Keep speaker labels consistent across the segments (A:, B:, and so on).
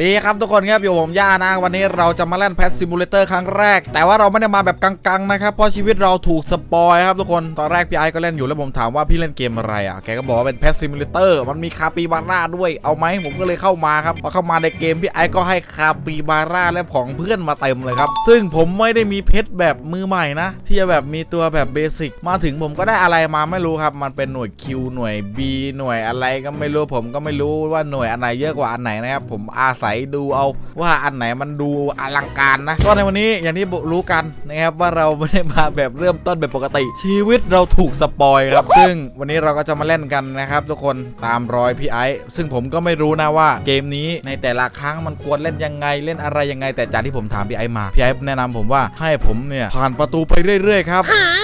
A: ดีครับทุกคนครับอยู่ผมย่านะ วันนี้เราจะมาเล่นแพทซิมูเลเตอร์ครั้งแรก แต่ว่าเราไม่ได้มาแบบกังๆนะครับ เพราะชีวิตเราถูกสปอยครับทุกคนตอนแรกพี่ไอก็เล่นอยู่แล้วผมถามว่าพี่เล่นเกมอะไรอะแกก็บอกว่าเป็นแพทซิมูเลเตอร์มันมีคาปิบาร่าด้วยเอาไหมผมก็เลยเข้ามาครับพอเข้ามาในเกมพี่ไอก็ให้คาปิบาร่าและของเพื่อนมาเต็มเลยครับซึ่งผมไม่ได้มีเพชรแบบมือใหม่นะ ที่จะแบบมีตัวแบบเบสิกมาถึงผมก็ได้อะไรมาไม่รู้ครับมันเป็นหน่วย Q หน่วย B หน่วยอะไรก็ไม่รู้ผมก็ไม่รู้ว่าหน่วยอันไหนเยอะกว่าอันไหนนะครับผมอาศัยดูเอาว่าอันไหนมันดูอลังการนะก็ในวันนี้อย่างที่รู้กันนะครับว่าเราไม่ได้มาแบบเริ่มต้นแบบปกติ ชีวิตเราถูกสปอยครับ ซึ่งวันนี้เราก็จะมาเล่นกันนะครับทุกคนตามรอยพี่ไอซ์ซึ่งผมก็ไม่รู้นะว่าเกมนี้ในแต่ละครั้งมันควรเล่นยังไงเล่นอะไรยังไง แต่จากที่ผมถามพี่ไอซ์มาพี่ไอซ์แนะนำผมว่าให้ผมเนี่ยผ่านประตูไปเรื่อยๆครับ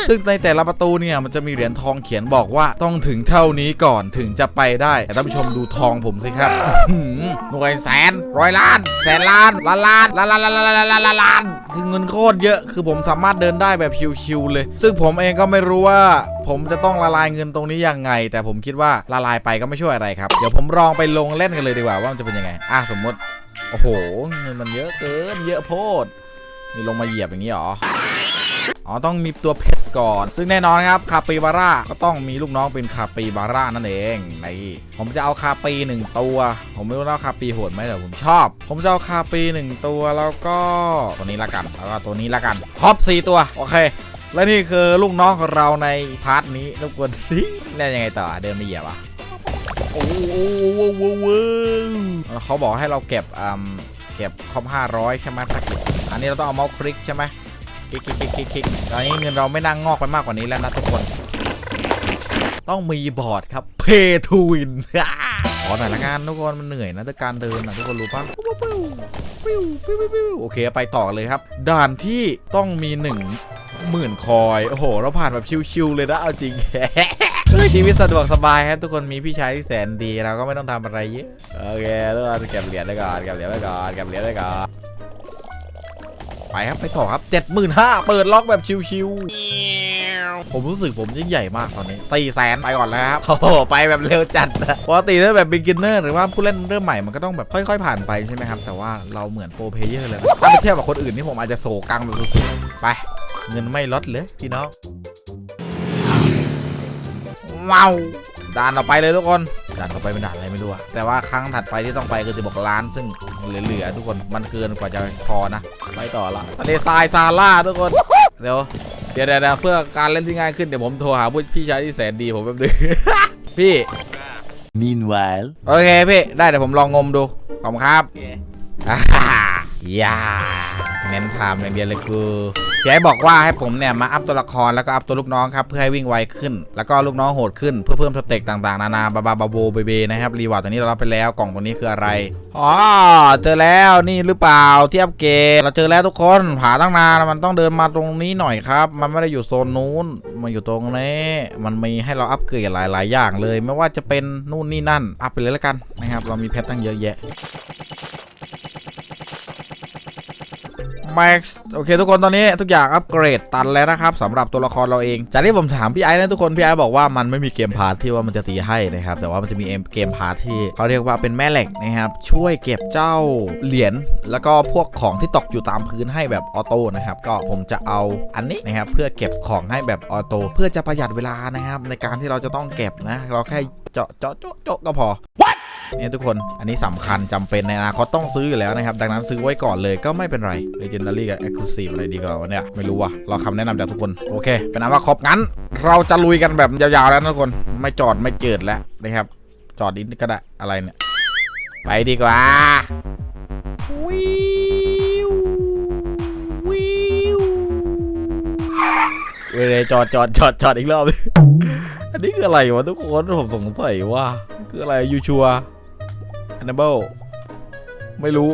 A: ซึ่งในแต่ละประตูเนี่ยมันจะมีเหรียญทองเขียนบอกว่าต้องถึงเท่านี้ก่อนถึงจะไปได้แต่ท่านผู้ชมดูทองผมสิครับอื้อหือหน่วยแสนร้อยล้าน แสนล้านล้านล้านล้านล้านล้านล้านล้านล้านล้านล้านคือเงินโคตรเยอะ คือผมสามารถเดินได้แบบชิวๆเลย ซึ่งผมเองก็ไม่รู้ว่าผมจะต้องละลายเงินตรงนี้ยังไง แต่ผมคิดว่าละลายไปก็ไม่ช่วยอะไรครับ เดี๋ยวผมลองไปลงเล่นกันเลยดีกว่าว่ามันจะเป็นยังไง อะสมมติ โอ้โหเงินมันเยอะเกิน เยอะโพดนี่ลงมาเหยียบอย่างนี้หรอ อ๋อต้องมีตัวเพชร ก่อน ซึ่งแน่นอนครับคาปิบาร่าก็ต้องมีลูกน้องเป็นคาปิบาร่านั่นเองนี่ผมจะเอาคาปีหนึ่งตัว ผมไม่รู้ว่าคาปีโหดไหมแต่ผมชอบ ผมจะเอาคาปีหนึ่งตัวแล้วก็ตัวนี้ละกันแล้วก็ตัวนี้ละกันครบสี่ตัวโอเคและนี่คือลูกน้องของเราในพาร์ทนี้รบกวนสิเล่นยังไงต่อเดินไปเหยียบอะโอ้โหโอ้โหเขาบอกให้เราเก็บอ่าเก็บครบ500 ใช่ไหมภารกิจอันนี้เราต้องเอาเมาส์คลิกใช่ไหม คลิกคลิกคลิกคลิกคลิกตอนนี้เงินเราไม่นั่งงอกไปมากกว่านี้แล้วนะทุกคน ต้องมีบอร์ดครับ Pay to win ขอหน่อยละกันทุกคนมันเหนื่อยนะด้วยการเดินนะทุกคนรู้ปะโอเคไปต่อเลยครับ ด่านที่ต้องมีหนึ่งหมื่นคอย โอ้โห เราผ่านแบบชิวๆเลยนะ เอาจริงเฮ้ยชีวิตสะดวกสบายครับทุกคนมีพี่ชายที่แสนดีเราก็ไม่ต้องทำอะไรเยอะ โอเคทุกคนเก็บเหรียญไว้ก่อนเก็บเหรียญไว้ก่อนเก็บเหรียญไว้ก่อน ครับ ไปต่อครับ 75,000เปิดล็อกแบบชิวๆ ผมรู้สึกผมยิ่งใหญ่มากตอนนี้4แสนไปก่อนแล้วครับ โอ้โห ไปแบบเร็วจัดนะปกติถ้าแบบ beginner หรือว่าผู้เล่นเริ่มใหม่มันก็ต้องแบบค่อย ๆ ผ่านไปใช่ไหมครับ แต่ว่าเราเหมือนโปรเพเยอร์เลยถ้าไปเทียบกับคนอื่นนี่ผมอาจจะโศกังแบบสุดๆไป เงินไม่ลดเลยพี่น้องว้าวด่านต่อไปเลยทุกคน ด่านต่อไปเป็นด่านอะไรไม่รู้อะแต่ว่าครั้งถัดไปที่ต้องไปคือ16ล้าน ซึ่งเหลือๆทุกคนมันเกินกว่าจะพอนะไปต่อละทะเลทรายซาร่าทุกคนเดี๋ยวเดี๋ยวเดี๋ยวเดี๋ยวเพื่อการเล่นที่ง่ายขึ้นเดี๋ยวผมโทรหาผู้พี่ชายที่แสนดีผมแป๊บนึงพี่
B: Meanwhile,
A: โอเคพี่ได้เดี๋ยวผมลองงมดูขอบคุณครับ
C: โอเค
A: อ่าอย่า เน้นทำอย่างเดียวเลยคือพี่ไอ้บอกว่าให้ผมเนี่ยมาอัพตัวละครแล้วก็อัพตัวลูกน้องครับเพื่อให้วิ่งไวขึ้น แล้วก็ลูกน้องโหดขึ้นเพื่อเพิ่มสเต็กต่างๆ นานาบาบาบาโบเบเบนะครับรีวอร์ดตัวนี้เรารับไปแล้วกล่องตัวนี้คืออะไรอ๋อเจอแล้วนี่หรือเปล่าที่อัปเกรดเราเจอแล้วทุกคนหาตั้งนานมันต้องเดินมาตรงนี้หน่อยครับ มันไม่ได้อยู่โซนนู้นมันอยู่ตรงนี้มันมีให้เราอัปเกรดหลาย ๆ อย่างเลย ไม่ว่าจะเป็นนู่นนี่นั่นอัพไปเลยแล้วกันนะครับเรามีเพชรตั้งเยอะแยะ แม็กซ์โอเคทุกคนตอนนี้ทุกอย่างอัปเกรดตันแล้วนะครับสำหรับตัวละครเราเอง จากที่ผมถามพี่ไอ้นะทุกคนพี่ไอ้บอกว่ามันไม่มีเกมพาร์ทที่ว่ามันจะตีให้นะครับแต่ว่ามันจะมีเกมพาร์ทที่เขาเรียกว่าเป็นแม่เหล็กนะครับช่วยเก็บเจ้าเหรียญแล้วก็พวกของที่ตกอยู่ตามพื้นให้แบบออโต้นะครับก็ผมจะเอาอันนี้นะครับเพื่อเก็บของให้แบบออโต้เพื่อจะประหยัดเวลานะครับในการที่เราจะต้องเก็บนะเราแค่เจาะเจาะเจาะก็พอ เนี่ยทุกคนอันนี้สำคัญจำเป็นในอนาคตต้องซื้ออยู่แล้วนะครับ ดังนั้นซื้อไว้ก่อนเลยก็ไม่เป็นไร Legendary กับ Exclusive อะไรดีกว่าวะเนี่ย ไม่รู้ว่ะรอคำแนะนำจากทุกคน โอเค เป็นอันว่าครบงั้น เราจะลุยกันแบบยาวๆแล้วนะทุกคน ไม่จอดไม่เกิดแล้วนะครับ จอดนิดก็ได้อะไรเนี่ย ไปดีกว่าวิววิวเวยจอดจอดจอดจอดอีกรอบ อันนี้คืออะไรวะทุกคนผมสงสัยว่า คืออะไรยูชัว อันเนเบิลไม่รู้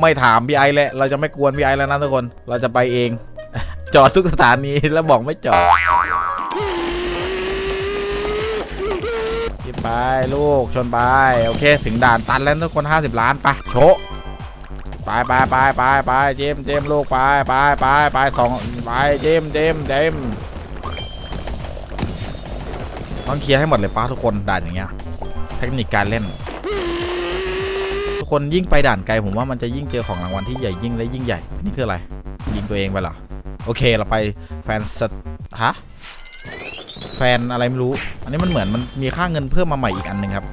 A: ไม่ถามพี่ไอแล้วเราจะไม่กวนพี่ไอแล้วนะทุกคน เราจะไปเอง จอดทุกสถานีแล้วบอกไม่จอดไปลูกชนไป โอเค ถึงด่านตันแล้วทุกคน 50 ล้านไปโชะไปไปไปไปไปเจมเจมลูกไปไปไปไปสองไปเจมเจมเจมต้องเคลียร์ให้หมดเลยป้าทุกคนด่านอย่างเงี้ย เทคนิคการเล่น คนยิ่งไปด่านไกลผมว่ามันจะยิ่งเจอของรางวัลที่ใหญ่ยิ่งและยิ่งใหญ่ นี่คืออะไร ยิงตัวเองไปเหรอ โอเคเราไปแฟนสฮะแฟนอะไรไม่รู้ อันนี้มันเหมือนมันมีค่าเงินเพิ่มมาใหม่อีกอันหนึ่งครับ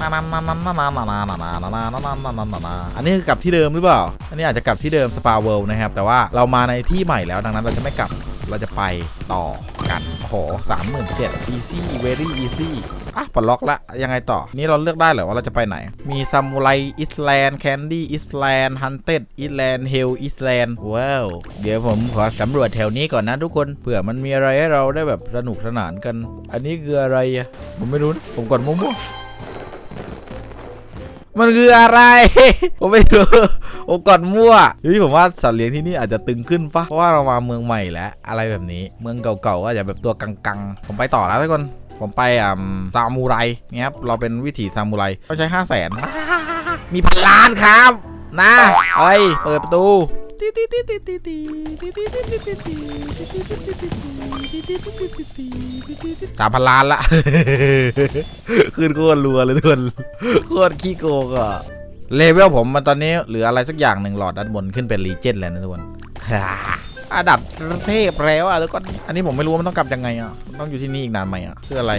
A: นานานานานานานานานานานานานานานานาอันนี้คือกลับที่เดิมหรือเปล่า อันนี้อาจจะกลับที่เดิมสปาเวิลด์นะครับ แต่ว่าเรามาในที่ใหม่แล้ว ดังนั้นเราจะไม่กลับ เราจะไปต่อกัน โอ้โหสามหมื่นเจ็ด easy very easy อ่ อะปลดล็อกละยังไงต่อ นี่เราเลือกได้เหรอว่าเราจะไปไหน มีซามูไรอิสแลนด์แคนดี้อิสแลนด์ฮันเต็ดอิสแลนด์เฮลอิสแลนด์ว้าวเดี๋ยวผมขอสำรวจแถวนี้ก่อนนะทุกคนเผื่อมันมีอะไรให้เราได้แบบสนุกสนานกัน อันนี้คืออะไรอะผมไม่รู้นะผมกดมั่วมันคืออะไร ผมไม่รู้ผมกดมั่วเฮ้ยผมว่าสัตว์เลี้ยงที่นี่อาจจะตึงขึ้นปะเพราะว่าเรามาเมืองใหม่แล้ว อะไรแบบนี้ เมืองเก่าๆก็อาจจะแบบตัวกังๆ ผมไปต่อแล้วทุกคน ผมไปอ่าซามูไรเงี้ยครับเราเป็นวิถีซามูไรเขาใช้ห้าแสนมีพันล้านครับนะเอ้ยเปิดประตูสามพันล้านละขึ้นโคตรรัวเลยทุกคนโคตรขี้โกงอะเลเวลผมมันตอนนี้เหลืออะไรสักอย่างหนึ่งหลอดด้านบนขึ้นเป็นรีเจนแล้วนะทุกคน อันดับเทพแล้วอะทุกคนอันนี้ผมไม่รู้ว่ามันต้องกลับยังไงอะต้องอยู่ที่นี่อีกนานไหมอะคืออะไร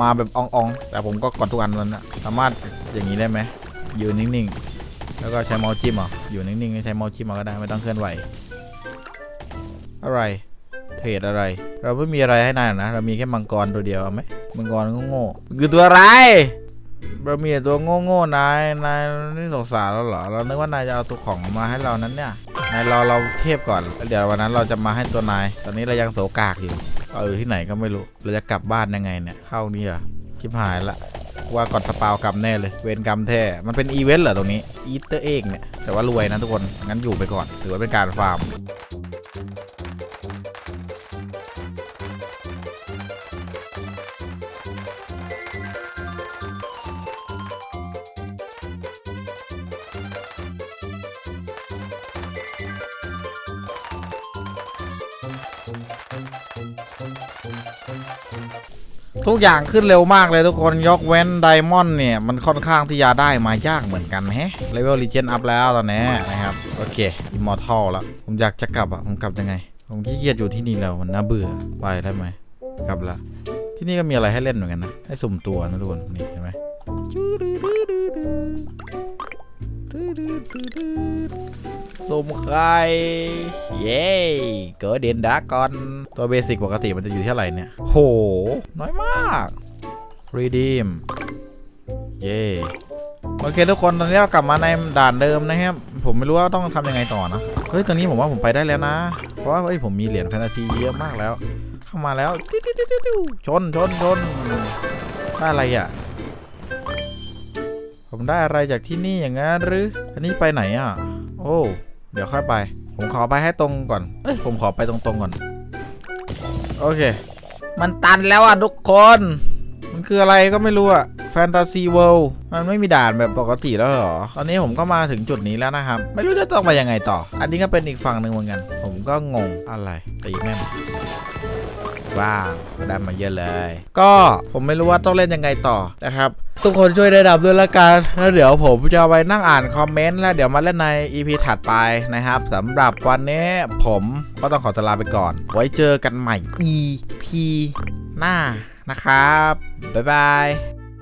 A: มาแบบอองๆแต่ผมก็กดทุกอันนั้นนะสามารถอย่างนี้ได้ไหมยืนนิ่งๆ แล้วก็ใช้เมาส์จิ้มเหรอยู่นิ่งๆใช้เมาส์จิ้มเอาก็ได้ไม่ต้องเคลื่อนไหวอะไรเทรดอะไร เราไม่มีอะไรให้นายนะเรามีแค่มังกรตัวเดียวเอาไหมมังกรก็โง่คือตัวอะไร เรามีแต่ตัวโง่ๆนายนายนี่สงสารเราเหรอเรานึกว่านายจะเอาตัวของมาให้เรานั้นเนี่ยนายรอเราเทพก่อนแล้วเดี๋ยววันนั้นเราจะมาให้ตัวนาย ตอนนี้เรายังโศกากอยู่เออที่ไหนก็ไม่รู้เราจะกลับบ้านยังไงเนี่ยเข้านี่เหรอชิบหายละว่าก่อนสปาวกรรมแน่เลย เวรกรรมแท้ มันเป็นอีเวนต์เหรอตรงนี้อีเตอร์เอกเนี่ยแต่ว่ารวยนะทุกคนงั้นอยู่ไปก่อนถือว่าเป็นการฟาร์ม ทุกอย่างขึ้นเร็วมากเลยทุกคนยกเว้นไดมอนด์เนี่ย มันค่อนข้างที่จะได้มายากเหมือนกันแฮะเลเวลรีเจนอัพแล้วตอนนี้นะครับ โอเคอิมมอร์ทัลล้วผมอยากจะกลับอะผมกลับยังไง ผมขี้เกียจอยู่ที่นี่แล้วมันน่าเบื่อไปได้ไหมกลับละที่นี่ก็มีอะไรให้เล่นเหมือนกันนะ ให้สุ่มตัวนะทุกคนนี่เห็นไหม สุ่มใครเย้เกิดเดนดากอนตัวเบสิกปกติมันจะอยู่ที่เท่าไหร่เนี่ยโห น้อยมาก redeem เย้โอเคทุกคนตอนนี้เรากลับมาในด่านเดิมนะครับ ผมไม่รู้ว่าต้องทำยังไงต่อนะ เฮ้ยตอนนี้ผมว่าผมไปได้แล้วนะ เพราะว่าเฮ้ยผมมีเหรียญแฟนตาซีเยอะมากแล้ว เข้ามาแล้วติ๊วติ๊วติ๊วติ๊วชนชนชนได้อะไรอะ ผมได้อะไรจากที่นี่อย่างนั้นหรืออันนี้ไปไหนอะ โอ้ เดี๋ยวค่อยไป ผมขอไปให้ตรงก่อน เอ้ยผมขอไปตรงๆก่อน โอเค มันตันแล้วอะทุกคน มันคืออะไรก็ไม่รู้อะแฟนตาซีเวิลด์มันไม่มีด่านแบบปกติแล้วเหรอ ตอนนี้ผมก็มาถึงจุดนี้แล้วนะครับ ไม่รู้จะต้องไปยังไงต่อ อันนี้ก็เป็นอีกฝั่งหนึ่งเหมือนกัน ผมก็งงอะไรตีแม่ง ว้าวได้มาเยอะเลย ก็ผมไม่รู้ว่าต้องเล่นยังไงต่อนะครับ ทุกคนช่วยได้ดับด้วยละกันแล้วเดี๋ยวผมจะไปนั่งอ่านคอมเมนต์แล้วเดี๋ยวมาเล่นใน EP ถัดไปนะครับสำหรับวันนี้ผมก็ต้องขอตลาไปก่อน ไว้เจอกันใหม่ EP หน้านะครับ บ๊ายบาย